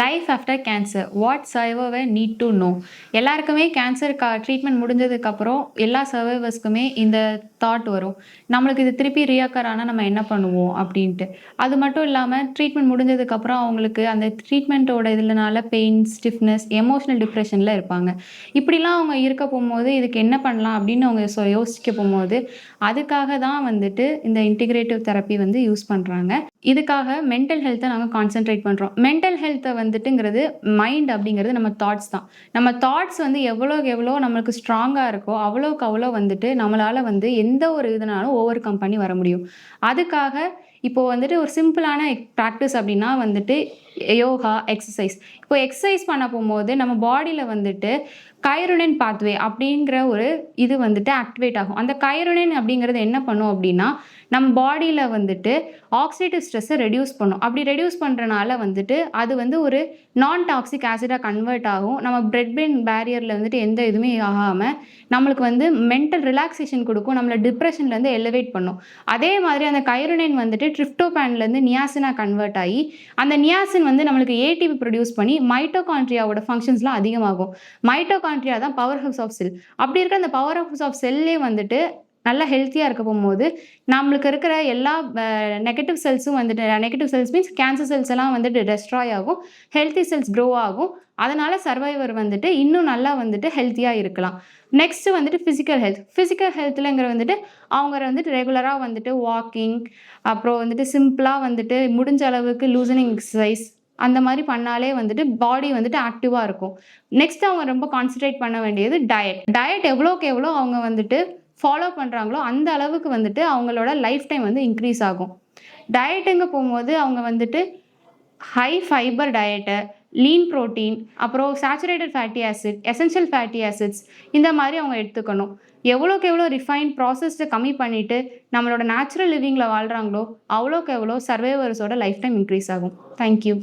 Life after cancer what survivor need to know எல்லாருக்குமே cancer கா treatment முடிஞ்சதுக்கப்புறம் எல்லா சர்வைவர்ஸ்க்குமே இந்த தாட் வரும். நம்மளுக்கு இது திருப்பி ரியாக்கர் ஆனால் நம்ம என்ன பண்ணுவோம் அப்படின்ட்டு. அது மட்டும் இல்லாமல் ட்ரீட்மெண்ட் முடிஞ்சதுக்கப்புறம் அவங்களுக்கு அந்த ட்ரீட்மெண்ட்டோட இதுலனால பெயின் ஸ்டிஃப்னஸ் எமோஷனல் டிப்ரெஷனில் இருப்பாங்க. இப்படிலாம் அவங்க இருக்க போகும்போது இதுக்கு என்ன பண்ணலாம் அப்படின்னு அவங்க சோ யோசிக்க போகும்போது அதுக்காக தான் வந்துட்டு இந்த இன்டிகிரேட்டிவ் தெரப்பி வந்து யூஸ் பண்ணுறாங்க இதுக்காக மென்டல் ஹெல்த்தை நாங்கள் கான்சென்ட்ரேட் பண்ணுறோம் மென்டல் ஹெல்த்தை வந்து வந்துட்டுங்கிறது மைண்ட் அப்படிங்கிறது நம்ம தாட்ஸ் தான். நம்ம தாட்ஸ் வந்து எவ்வளோக்கு எவ்வளோ நம்மளுக்கு ஸ்ட்ராங்காக இருக்கோ அவ்வளோக்கு அவ்வளோ வந்துட்டு நம்மளால் வந்து எந்த ஒரு இதனாலும் ஓவர் கம் பண்ணி வர முடியும். அதுக்காக இப்போது வந்துட்டு ஒரு சிம்பிளான ப்ராக்டிஸ் அப்படின்னா வந்துட்டு யோகா எக்ஸசைஸ் இப்போ எக்ஸசைஸ் பண்ண போகும்போது நம்ம பாடியில் வந்துட்டு கைரோனின் பாத்வே அப்படிங்கிற ஒரு இது வந்துட்டு ஆக்டிவேட் ஆகும். அந்த கைரோனின் அப்படிங்கிறது என்ன பண்ணும் அப்படின்னா நம்ம பாடியில் வந்துட்டு ஆக்சிடேட்டிவ் ஸ்ட்ரெஸ்ஸை ரெடியூஸ் பண்ணும். அப்படி ரெடியூஸ் பண்ணுறனால வந்துட்டு அது வந்து ஒரு நான் டாக்ஸிக் ஆசிடாக கன்வெர்ட் ஆகும். நம்ம பிரெட் பிரெயின் பேரியரில் வந்துட்டு எந்த இதுவுமே ஆகாமல் நம்மளுக்கு வந்து மென்டல் ரிலாக்ஸேஷன் கொடுக்கும். நம்மளை டிப்ரெஷன்லேருந்து எலிவேட் பண்ணும். அதே மாதிரி அந்த கைரோனின் வந்துட்டு ட்ரிப்டோபேன்லேருந்து நியாசினாக கன்வெர்ட் ஆகி அந்த நியாசின் வந்து நம்மளுக்கு ஏடிபி ப்ரொடியூஸ் பண்ணி மைட்டோகான்ட்ரியாவோட ஃபங்க்ஷன்ஸ்லாம் அதிகமாகும். மைட்டோகான்ட்ரியா தான் பவர் ஹவுஸ் ஆஃப் செல் அப்படி இருக்க அந்த பவர் ஹவுஸ் ஆஃப் செல்லே வந்துட்டு நல்லா ஹெல்த்தியாக இருக்க போகும்போது நம்மளுக்கு இருக்கிற எல்லா நெகட்டிவ் செல்ஸும் வந்துட்டு negative cells means cancer cells எல்லாம் வந்துட்டு டெஸ்ட்ராய் ஆகும். ஹெல்த்தி செல்ஸ் க்ரோ ஆகும். அதனால் சர்வைவர் வந்துட்டு இன்னும் நல்லா வந்துட்டு ஹெல்த்தியாக இருக்கலாம். நெக்ஸ்ட்டு வந்துட்டு ஃபிசிக்கல் ஹெல்த் ஃபிசிக்கல் ஹெல்த்துலங்கிற வந்துட்டு அவங்க வந்துட்டு ரெகுலராக வந்துட்டு வாக்கிங் அப்புறம் வந்துட்டு சிம்பிளாக வந்துட்டு முடிஞ்ச அளவுக்கு லூசனிங் எக்ஸசைஸ் அந்த மாதிரி பண்ணாலே வந்துட்டு பாடி வந்துட்டு ஆக்டிவாக இருக்கும். நெக்ஸ்ட் அவங்க ரொம்ப கான்சன்ட்ரேட் பண்ண வேண்டியது டயட் டயட் எவ்வளோக்கு எவ்வளோ அவங்க வந்துட்டு ஃபாலோ பண்ணுறாங்களோ அந்த அளவுக்கு வந்துட்டு அவங்களோட லைஃப் டைம் வந்து இன்க்ரீஸ் ஆகும். டயட்டுங்க போகும்போது அவங்க வந்துட்டு ஹை ஃபைபர் டயட்டை லீன் ப்ரோட்டீன் அப்புறம் saturated fatty acid essential fatty acids இந்த மாதிரி அவங்க எடுத்துக்கணும். எவ்வளோக்கு எவ்வளோ ரிஃபைன் ப்ராசஸ்ட்டை கம்மி பண்ணிவிட்டு நம்மளோட நேச்சுரல் லிவிங்கில் வாழ்கிறாங்களோ அவ்வளோக்கு எவ்வளோ சர்வைவர்ஸோட லைஃப் டைம் இன்க்ரீஸ் ஆகும். Thank you